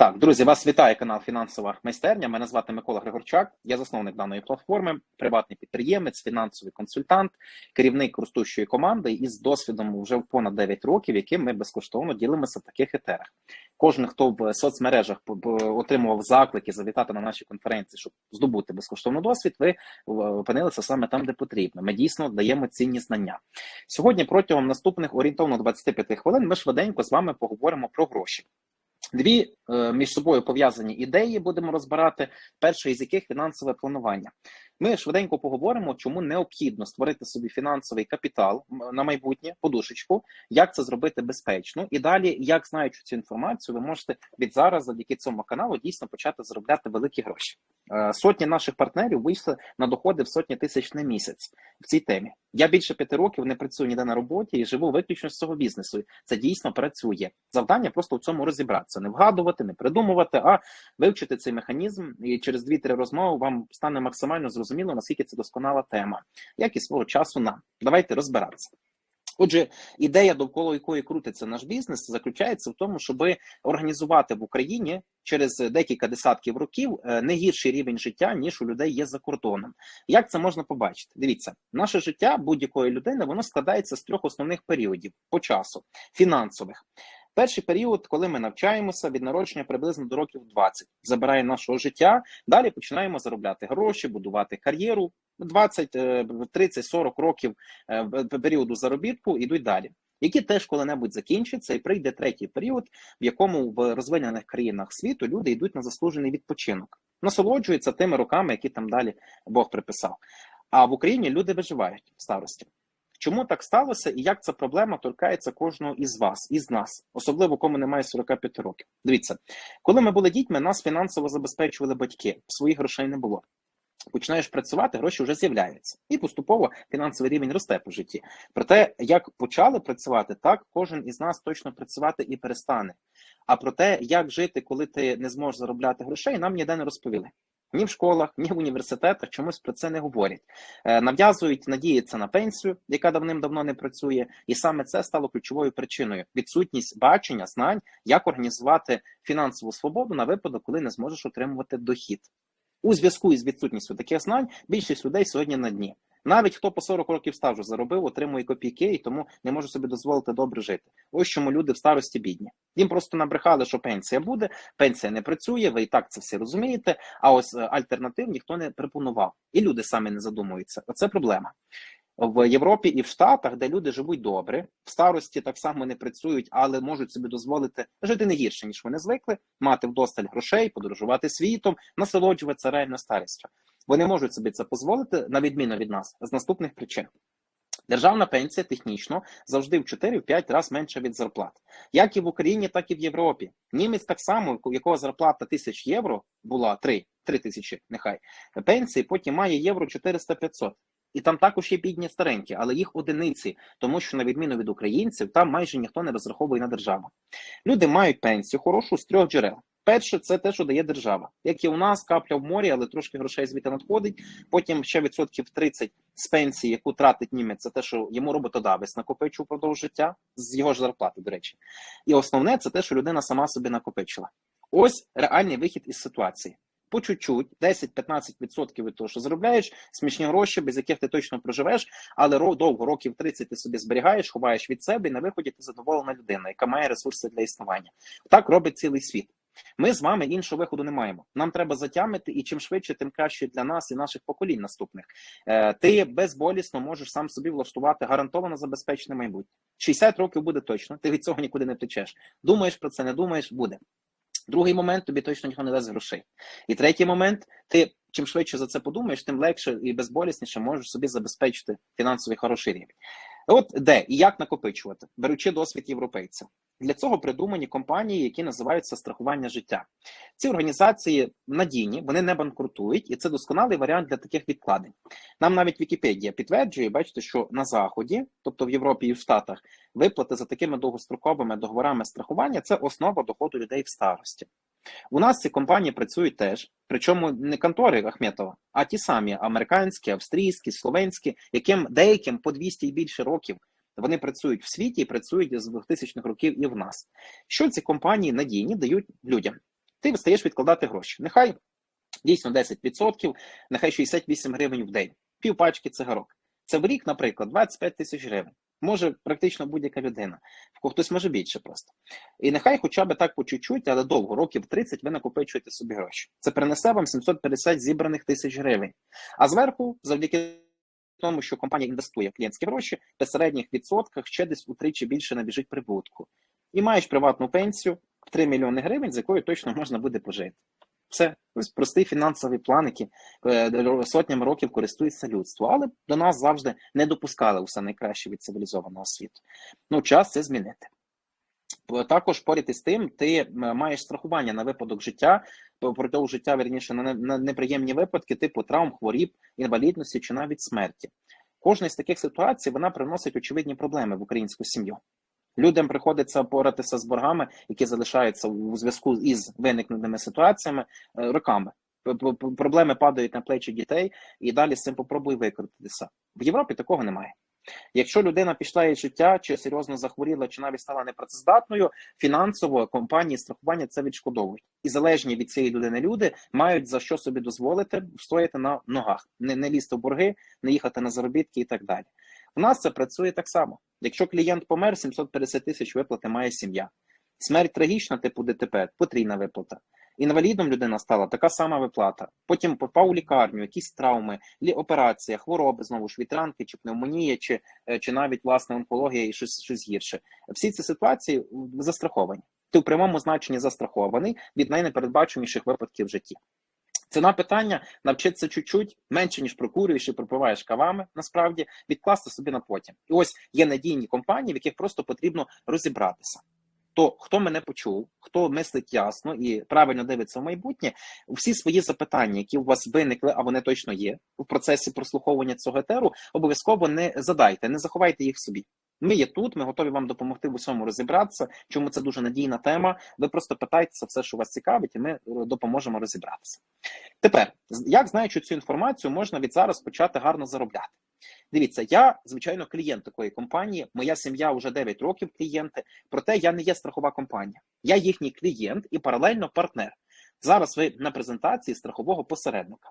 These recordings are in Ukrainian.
Так, друзі, вас вітає канал Фінансова майстерня. Мене звати Микола Григорчак. Я засновник даної платформи, приватний підприємець, фінансовий консультант, керівник ростущої команди із досвідом вже понад 9 років, яким ми безкоштовно ділимося в таких етерах. Кожен, хто в соцмережах отримував заклики завітати на наші конференції, щоб здобути безкоштовний досвід, ви опинилися саме там, де потрібно. Ми дійсно даємо цінні знання. Сьогодні протягом наступних орієнтовно 25 хвилин ми швиденько з вами поговоримо про гроші. Дві е, між собою пов'язані ідеї будемо розбирати. Перша із яких фінансове планування. Ми швиденько поговоримо, чому необхідно створити собі фінансовий капітал на майбутнє, подушечку, як це зробити безпечно, і далі, як знаючи цю інформацію, ви можете від зараз, завдяки цьому каналу, дійсно почати заробляти великі гроші. Е, сотні наших партнерів вийшли на доходи в сотні тисяч на місяць в цій темі. Я більше п'яти років не працюю ніде на роботі і живу виключно з цього бізнесу. Це дійсно працює. Завдання просто в цьому розібратися, не вгадувати, не придумувати, а вивчити цей механізм. І через дві-три розмови вам стане максимально зрозуміло, наскільки це досконала тема, як і свого часу нам. Давайте розбиратися. Отже, ідея, довкола якої крутиться наш бізнес, заключається в тому, щоб організувати в Україні через декілька десятків років е, не гірший рівень життя, ніж у людей є за кордоном. Як це можна побачити? Дивіться, наше життя будь-якої людини воно складається з трьох основних періодів по часу фінансових. Перший період, коли ми навчаємося від народження приблизно до років 20, забирає нашого життя. Далі починаємо заробляти гроші, будувати кар'єру. 20, 30, 40 років е, періоду заробітку ідуть далі. Які теж коли-небудь закінчаться, і прийде третій період, в якому в розвинених країнах світу люди йдуть на заслужений відпочинок, насолоджуються тими роками, які там далі Бог приписав. А в Україні люди виживають в старості. Чому так сталося і як ця проблема торкається кожного із вас, із нас, особливо кому немає 45 років? Дивіться, коли ми були дітьми, нас фінансово забезпечували батьки, своїх грошей не було. Починаєш працювати, гроші вже з'являються, і поступово фінансовий рівень росте по житті. Проте, як почали працювати, так кожен із нас точно працювати і перестане. А про те, як жити, коли ти не зможеш заробляти грошей, нам ніде не розповіли. Ні в школах, ні в університетах чомусь про це не говорять. Е, нав'язують надіятися на пенсію, яка давним-давно не працює, і саме це стало ключовою причиною: відсутність бачення, знань, як організувати фінансову свободу на випадок, коли не зможеш отримувати дохід. У зв'язку із відсутністю таких знань більшість людей сьогодні на дні. Навіть хто по 40 років стажу заробив, отримує копійки і тому не може собі дозволити добре жити. Ось чому люди в старості бідні. Їм просто набрехали, що пенсія буде, пенсія не працює. Ви і так це все розумієте. А ось е, альтернатив ніхто не пропонував, і люди самі не задумуються. Оце проблема. В Європі і в Штатах, де люди живуть добре, в старості так само не працюють, але можуть собі дозволити жити не гірше, ніж вони звикли, мати вдосталь грошей, подорожувати світом, насолоджуватися реально старістю. Вони можуть собі це дозволити на відміну від нас з наступних причин. Державна пенсія технічно завжди в 4-5 разів менша від зарплат, як і в Україні, так і в Європі. Німець так само, у якого зарплата тисяч євро була 3, 3 тисячі, нехай пенсії, потім має євро 400-500. І там також є бідні старенькі, але їх одиниці, тому що, на відміну від українців, там майже ніхто не розраховує на державу. Люди мають пенсію хорошу з трьох джерел. Перше, це те, що дає держава, як і у нас капля в морі, але трошки грошей звідти надходить. Потім ще відсотків 30 з пенсії, яку тратить німець, це те, що йому роботодавець накопичив впродовж життя з його ж зарплати, до речі. І основне це те, що людина сама собі накопичила. Ось реальний вихід із ситуації. По чуть-чуть, 10-15% від того, що заробляєш, смішні гроші, без яких ти точно проживеш, але довго років 30 ти собі зберігаєш, ховаєш від себе, і на виході ти задоволена людина, яка має ресурси для існування. Так робить цілий світ. Ми з вами іншого виходу не маємо. Нам треба затямити, і чим швидше, тим краще для нас і наших поколінь наступних. Е, Ти безболісно можеш сам собі влаштувати гарантовано забезпечене майбутнє. 60 років буде точно. Ти від цього нікуди не втечеш. Думаєш про це, не думаєш, буде. Другий момент тобі точно ніхто не дасть грошей. І третій момент, ти чим швидше за це подумаєш, тим легше і безболісніше можеш собі забезпечити фінансовий хороший рівень. От де і як накопичувати, беручи досвід європейців. Для цього придумані компанії, які називаються страхування життя. Ці організації надійні, вони не банкрутують, і це досконалий варіант для таких відкладень. Нам навіть Вікіпедія підтверджує, бачите, що на Заході, тобто в Європі і в Штатах, виплати за такими довгостроковими договорами страхування це основа доходу людей в старості. У нас ці компанії працюють теж, причому не контори Ахметова, а ті самі американські, австрійські, словенські, яким деяким по 200 і більше років. Вони працюють в світі і працюють з 2000-х років і в нас. Що ці компанії надійні дають людям? ти стаєш відкладати гроші. Нехай дійсно 10%, нехай 68 гривень в день, пів пачки цигарок. Це в рік, наприклад, 25 тисяч гривень. Може практично будь-яка людина, в кого хтось може більше просто. І нехай хоча б так по чуть-чуть, але довго, років 30 ви накопичуєте собі гроші. Це принесе вам 750 зібраних тисяч гривень. А зверху, завдяки тому, що компанія інвестує в клієнтські гроші, при середніх відсотках ще десь утричі більше набіжить прибутку. І маєш приватну пенсію в 3 мільйони гривень, з якою точно можна буде пожити. Все, ось простий фінансовий план, який е, сотнями років користується людство. Але до нас завжди не допускали усе найкраще від цивілізованого світу. Ну, час це змінити. Також поряд із тим, ти маєш страхування на випадок життя, протягом життя, верніше, на неприємні випадки, типу травм, хворіб, інвалідності чи навіть смерті. Кожна з таких ситуацій вона приносить очевидні проблеми в українську сім'ю. Людям приходиться поратися з боргами, які залишаються у зв'язку із виникненими ситуаціями е, роками. Проблеми падають на плечі дітей, і далі з цим попробуй викрутитися. В Європі такого немає. Якщо людина пішла із життя, чи серйозно захворіла, чи навіть стала непрацездатною, фінансово компанії страхування це відшкодовують. І залежні від цієї людини люди мають за що собі дозволити стояти на ногах, не, не лізти в борги, не їхати на заробітки і так далі. У нас це працює так само. Якщо клієнт помер, 750 тисяч виплати має сім'я. Смерть трагічна, типу ДТП, потрійна виплата. Інвалідом людина стала така сама виплата. Потім попав у лікарню, якісь травми, операція, хвороби, знову ж вітранки, чи пневмонія, чи е, чи навіть власне онкологія і щось щось гірше. Всі ці ситуації застраховані. Ти в прямому значенні застрахований від найнепередбаченіших випадків в житті. Ціна питання навчитися чуть-чуть менше ніж прокурюєш і пропиваєш кавами, насправді відкласти собі на потім. І ось є надійні компанії, в яких просто потрібно розібратися. То хто мене почув, хто мислить ясно і правильно дивиться в майбутнє, всі свої запитання, які у вас виникли, а вони точно є у процесі прослуховування цього етеру, обов'язково не задайте, не заховайте їх собі. Ми є тут, ми готові вам допомогти в усьому розібратися. Чому це дуже надійна тема? Ви просто питайтеся все, що вас цікавить, і ми допоможемо розібратися. Тепер, як знаючи цю інформацію, можна від зараз почати гарно заробляти. Дивіться, я звичайно клієнт такої компанії. Моя сім'я вже 9 років клієнти. Проте я не є страхова компанія. Я їхній клієнт і паралельно партнер. Зараз ви на презентації страхового посередника.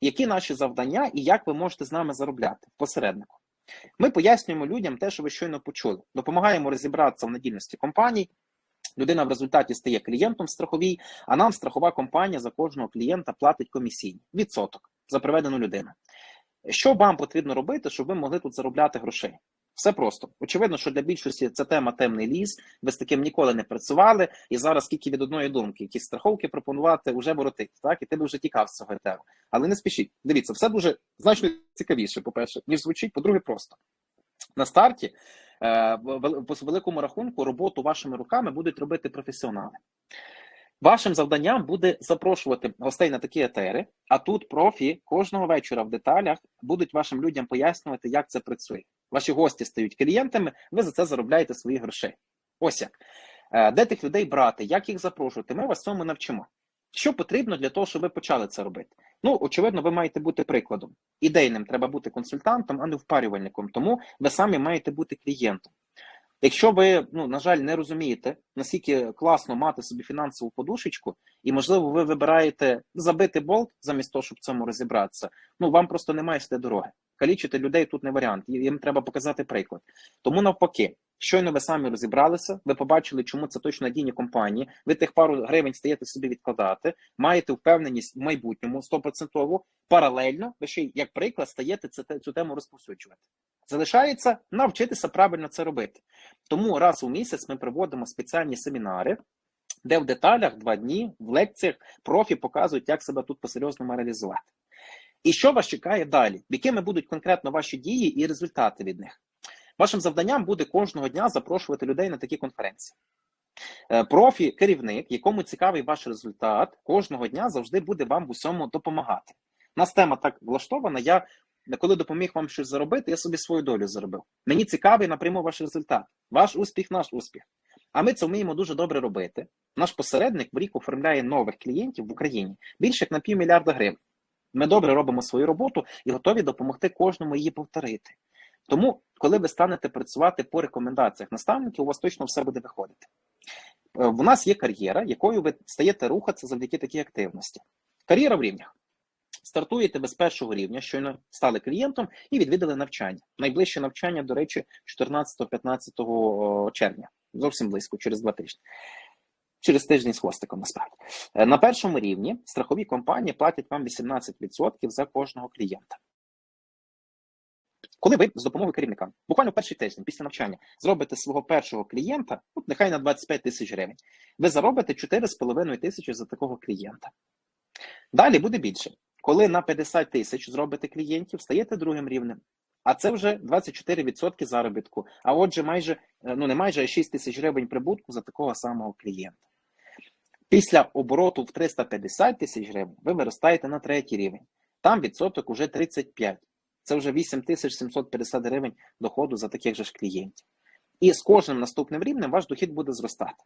Які наші завдання і як ви можете з нами заробляти посереднику? Ми пояснюємо людям те, що ви щойно почули. Допомагаємо розібратися в надійності компаній. Людина в результаті стає клієнтом страховій, а нам страхова компанія за кожного клієнта платить комісійний відсоток за приведену людину. Що вам потрібно робити, щоб ви могли тут заробляти грошей? Все просто. Очевидно, що для більшості це тема темний ліс. Ви з таким ніколи не працювали, і зараз скільки від одної думки, якісь страховки пропонувати вже воротить, так і ти би вже тікав з цього етеру. Але не спішіть. Дивіться, все дуже значно цікавіше, по-перше, ніж звучить, по-друге, просто на старті е, по великому рахунку роботу вашими руками будуть робити професіонали. Вашим завданням буде запрошувати гостей на такі етери, а тут профі кожного вечора в деталях будуть вашим людям пояснювати, як це працює. Ваші гості стають клієнтами, ви за це заробляєте свої грошей. Ось як. Е, де тих людей брати, як їх запрошувати? Ми вас цьому навчимо. Що потрібно для того, щоб ви почали це робити? Ну, очевидно, ви маєте бути прикладом. Ідейним треба бути консультантом, а не впарювальником. Тому ви самі маєте бути клієнтом. Якщо ви, ну на жаль, не розумієте, наскільки класно мати собі фінансову подушечку, і можливо, ви вибираєте забити болт замість того, щоб в цьому розібратися. Ну вам просто немає сюди дороги. Калічити людей тут не варіант. Їм треба показати приклад. Тому навпаки, щойно ви самі розібралися, ви побачили, чому це точно надійні компанії. Ви тих пару гривень стаєте собі відкладати, маєте впевненість в майбутньому стопроцентово. Паралельно ви ще як приклад стаєте цю тему розповсюджувати. Залишається навчитися правильно це робити. Тому раз у місяць ми проводимо спеціальні семінари, де в деталях два дні в лекціях профі показують, як себе тут по-серйозному реалізувати. І що вас чекає далі? Якими будуть конкретно ваші дії і результати від них? Вашим завданням буде кожного дня запрошувати людей на такі конференції. Е, профі, керівник, якому цікавий ваш результат, кожного дня завжди буде вам в усьому допомагати. У нас тема так влаштована. Я коли допоміг вам щось заробити, я собі свою долю заробив. Мені цікавий напряму ваш результат. Ваш успіх, наш успіх. А ми це вміємо дуже добре робити. Наш посередник в рік оформляє нових клієнтів в Україні більше як на півмільярда гривень. Ми добре робимо свою роботу і готові допомогти кожному її повторити. Тому, коли ви станете працювати по рекомендаціях наставників, у вас точно все буде виходити. в нас є кар'єра, якою ви стаєте рухатися завдяки такій активності. Кар'єра в рівнях. Стартуєте без першого рівня, щойно стали клієнтом і відвідали навчання. Найближче навчання, до речі, 14-15 червня. Зовсім близько, через два тижні. Через тиждень з хвостиком, насправді. Е, На першому рівні страхові компанії платять вам 18% за кожного клієнта. Коли ви з допомогою керівника, буквально в перший тиждень після навчання, зробите свого першого клієнта, от нехай на 25 тисяч гривень, ви заробите 4,5 тисячі за такого клієнта. Далі буде більше. Коли на 50 тисяч зробите клієнтів, стаєте другим рівнем. А це вже 24% заробітку. А отже, майже, е, ну не майже, а 6 тисяч гривень прибутку за такого самого клієнта. Після обороту в 350 тисяч гривень ви виростаєте на третій рівень. Там відсоток уже 35. Це вже 8750 гривень доходу за таких же ж клієнтів. І з кожним наступним рівнем ваш дохід буде зростати.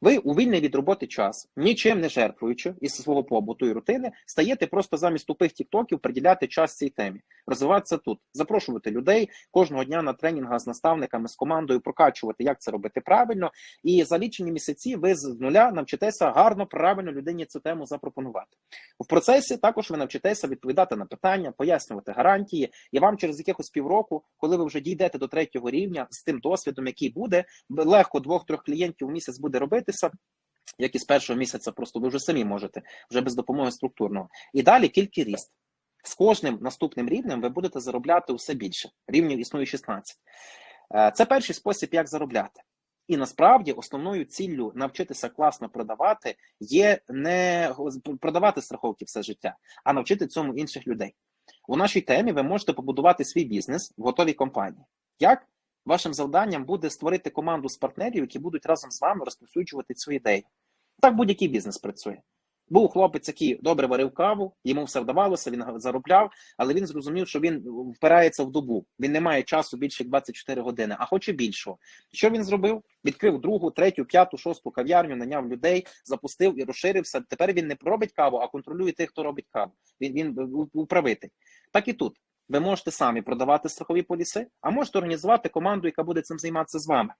Ви у вільний від роботи час, нічим не жертвуючи із свого побуту і рутини, стаєте просто замість тупих тіктоків приділяти час цій темі, розвиватися тут, запрошувати людей кожного дня на тренінгах з наставниками, з командою, прокачувати, як це робити правильно. І за лічені місяці ви з нуля навчитеся гарно, правильно людині цю тему запропонувати. В процесі також ви навчитеся відповідати на питання, пояснювати гарантії, і вам через якихось півроку, коли ви вже дійдете до третього рівня з тим досвідом, який буде, легко двох-трьох клієнтів у місяць буде робитися, як і з першого місяця, просто ви вже самі можете, вже без допомоги структурного. І далі кілький ріст. З кожним наступним рівнем ви будете заробляти усе більше. Рівнів існує 16. Е, Це перший спосіб, як заробляти. І насправді основною ціллю навчитися класно продавати є не продавати страховки все життя, а навчити цьому інших людей. У нашій темі ви можете побудувати свій бізнес в готовій компанії. Як? Вашим завданням буде створити команду з партнерів, які будуть разом з вами розповсюджувати цю ідею. Так будь-який бізнес працює. Був хлопець, який добре варив каву, йому все вдавалося, він заробляв, але він зрозумів, що він впирається в добу. Він не має часу більше 24 години, а хоче більшого. Що він зробив? Відкрив другу, третю, п'яту, шосту кав'ярню, наняв людей, запустив і розширився. Тепер він не робить каву, а контролює тих, хто робить каву. Він він управитель. Так і тут. Ви можете самі продавати страхові поліси, а можете організувати команду, яка буде цим займатися з вами.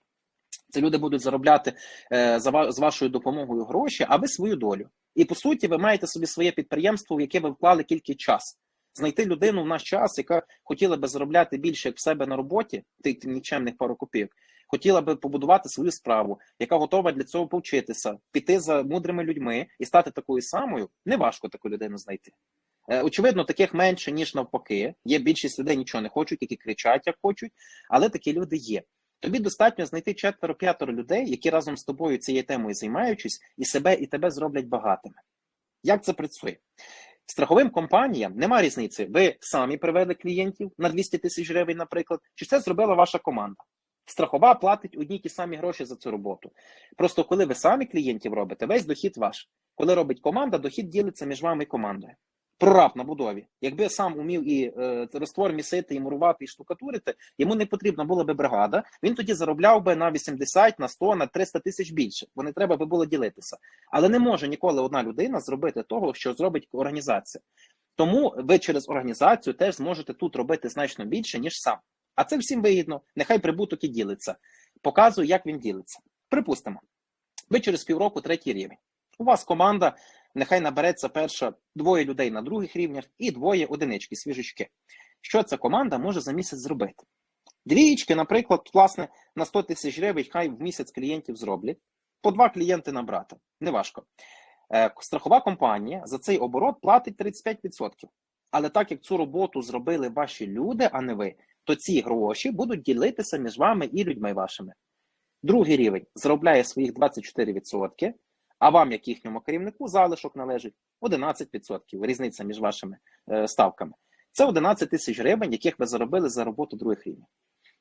Це люди будуть заробляти е, за з вашою допомогою гроші, а ви свою долю. І по суті, ви маєте собі своє підприємство, в яке ви вклали кілька час. Знайти людину в наш час, яка хотіла би заробляти більше як в себе на роботі, тих нікчемних пару копійок, хотіла би побудувати свою справу, яка готова для цього повчитися, піти за мудрими людьми і стати такою самою. Не важко таку людину знайти. Очевидно, таких менше, ніж навпаки. Є більшість людей нічого не хочуть, які кричать, як хочуть, але такі люди є. Тобі достатньо знайти четверо-п'ятеро людей, які разом з тобою цією темою займаючись, і себе і тебе зроблять багатими. Як це працює? Страховим компаніям нема різниці. Ви самі привели клієнтів на 200 тисяч гривень, наприклад, чи це зробила ваша команда. Страхова платить одні ті самі гроші за цю роботу. Просто коли ви самі клієнтів робите, весь дохід ваш. Коли робить команда, дохід ділиться між вами і командою прораб на будові. Якби сам умів і е, розтвор місити, і мурувати, і штукатурити, йому не потрібна була би бригада. Він тоді заробляв би на 80, на 100, на 300 тисяч більше, бо не треба би було ділитися. Але не може ніколи одна людина зробити того, що зробить організація. Тому ви через організацію теж зможете тут робити значно більше, ніж сам. А це всім вигідно. Нехай прибуток і ділиться. Показую, як він ділиться. Припустимо, ви через півроку третій рівень. У вас команда нехай набереться перша двоє людей на других рівнях і двоє одинички, свіжечки. Що ця команда може за місяць зробити? Двієчки, наприклад, власне, на 100 тисяч гривень хай в місяць клієнтів зроблять, по два клієнти набрати. Неважко. Е, страхова компанія за цей оборот платить 35%. Але так як цю роботу зробили ваші люди, а не ви, то ці гроші будуть ділитися між вами і людьми вашими. Другий рівень заробляє своїх 24%, а вам, як їхньому керівнику, залишок належить 11%. Різниця між вашими е, ставками. Це 11 тисяч гривень, яких ви заробили за роботу других рівнів.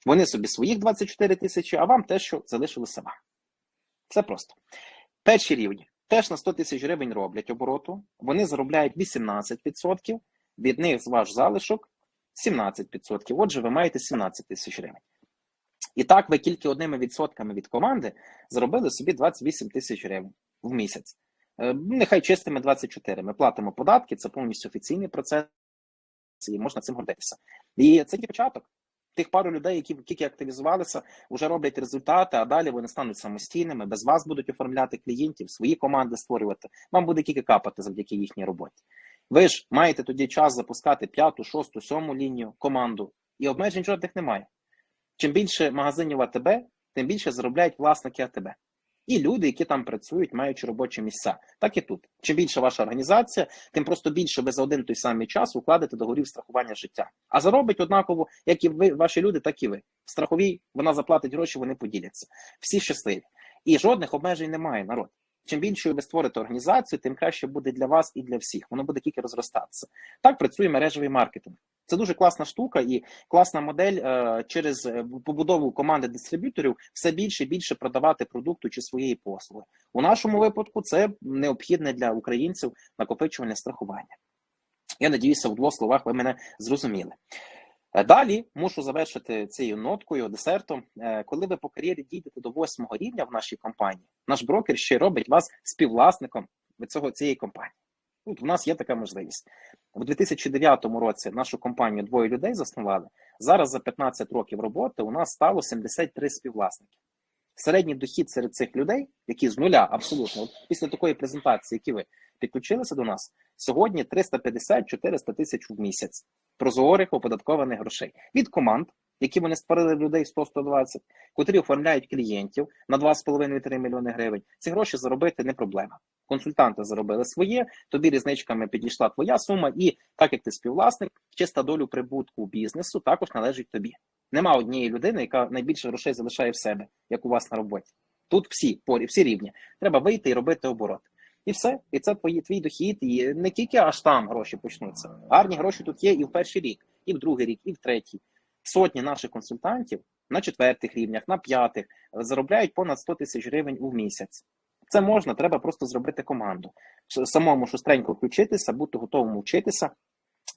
Вони собі своїх 24 тисячі, а вам те, що залишилося вам. Це просто. Перші рівні теж на 100 тисяч гривень роблять обороту, вони заробляють 18%, від них ваш залишок 17%. Отже, ви маєте 17 тисяч гривень. І так, ви тільки одними відсотками від команди заробили собі 28 тисяч гривень в місяць. Е, нехай чистими 24. Ми платимо податки, це повністю офіційний процес, і можна цим гордитися. І це тільки початок. Тих пару людей, які тільки активізувалися, вже роблять результати, а далі вони стануть самостійними, без вас будуть оформляти клієнтів, свої команди створювати. Вам буде тільки капати завдяки їхній роботі. Ви ж маєте тоді час запускати п'яту, шосту, сьому лінію команду, і обмежень жодних немає. Чим більше магазинів АТБ, тим більше заробляють власники АТБ. І люди, які там працюють, маючи робочі місця. Так і тут. Чим більше ваша організація, тим просто більше ви за один той самий час укладете договорів страхування життя. А заробить однаково, як і ви, ваші люди, так і ви. В страховій вона заплатить гроші, вони поділяться. Всі щасливі. І жодних обмежень немає, народ. Чим більшою ви створите організацію, тим краще буде для вас і для всіх. Воно буде тільки розростатися. Так працює мережевий маркетинг. Це дуже класна штука і класна модель е, через е, побудову команди дистриб'юторів все більше і більше продавати продукту чи своєї послуги. У нашому випадку це необхідне для українців накопичувальне страхування. Я надіюся, в двох словах ви мене зрозуміли. Е, Далі мушу завершити цією ноткою, десертом. Е, Коли ви по кар'єрі дійдете до восьмого рівня в нашій компанії, наш брокер ще робить вас співвласником цього цієї компанії. Тут в нас є така можливість. У 2009 році нашу компанію двоє людей заснували. Зараз за 15 років роботи у нас стало 73 співвласники. Середній дохід серед цих людей, які з нуля абсолютно, після такої презентації, які ви підключилися до нас, сьогодні 350-400 тисяч в місяць прозорих оподаткованих грошей від команд, які вони створили людей 100-120, котрі оформляють клієнтів на 2,5-3 мільйони гривень. Ці гроші заробити не проблема. Консультанти заробили своє, тобі різничками підійшла твоя сума, і так як ти співвласник, чиста долю прибутку бізнесу також належить тобі. Нема однієї людини, яка найбільше грошей залишає в себе, як у вас на роботі. Тут всі порі, всі рівні. Треба вийти і робити оборот. І все, і це твої твій дохід, і не тільки аж там гроші почнуться. Гарні гроші тут є і в перший рік, і в другий рік, і в третій. Сотні наших консультантів на четвертих рівнях, на п'ятих заробляють понад 100 тисяч гривень у місяць. Це можна, треба просто зробити команду. Самому шустренько включитися, бути готовим вчитися,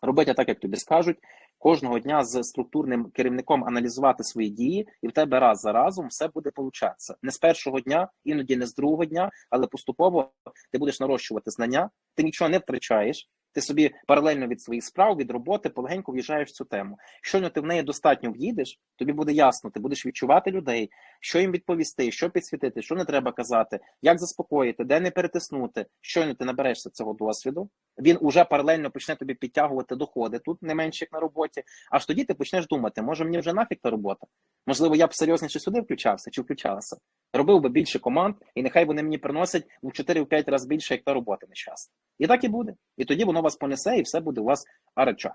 робити так, як тобі скажуть. Кожного дня з структурним керівником аналізувати свої дії, і в тебе раз за разом все буде получатися. Не з першого дня, іноді не з другого дня, але поступово ти будеш нарощувати знання, ти нічого не втрачаєш. Ти собі паралельно від своїх справ, від роботи полегенько в'їжджаєш в цю тему. Щойно ти в неї достатньо в'їдеш, тобі буде ясно, ти будеш відчувати людей, що їм відповісти, що підсвітити, що не треба казати, як заспокоїти, де не перетиснути. Щойно ти наберешся цього досвіду. Він уже паралельно почне тобі підтягувати доходи тут, не менше як на роботі. Аж тоді ти почнеш думати, може мені вже нафіг та робота? Можливо, я б серйозніше сюди включався чи включалася. Робив би більше команд, і нехай вони мені приносять в 4-5 разів більше, як та робота нещасна. І так і буде. І тоді воно вас понесе, і все буде у вас арача.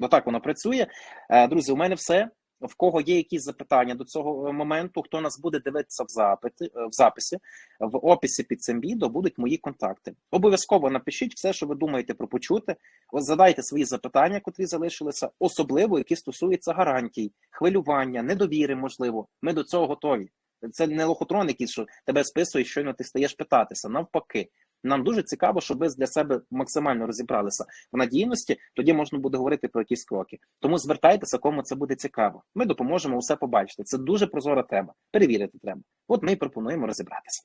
Бо так воно працює. Е, Друзі, у мене все. В кого є якісь запитання до цього е, моменту, хто нас буде дивитися в запиті, в записі, в описі під цим відео будуть мої контакти. Обов'язково напишіть все, що ви думаєте про почути. Задайте свої запитання, котрі залишилися, особливо які стосуються гарантій, хвилювання, недовіри, можливо. Ми до цього готові. Це не лохотрон, якийсь, що тебе списує, щойно ти стаєш питатися. Навпаки, нам дуже цікаво, щоб ви для себе максимально розібралися в надійності. Тоді можна буде говорити про якісь кроки. Тому звертайтеся, кому це буде цікаво. Ми допоможемо усе побачити. Це дуже прозора тема. Перевірити треба. От ми і пропонуємо розібратися.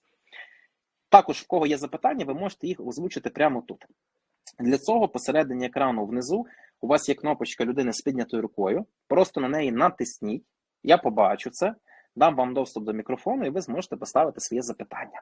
Також, в кого є запитання, ви можете їх озвучити прямо тут. Для цього посередині екрану внизу у вас є кнопочка людини з піднятою рукою. Просто на неї натисніть. Я побачу це, дам вам доступ до мікрофону, і ви зможете поставити своє запитання.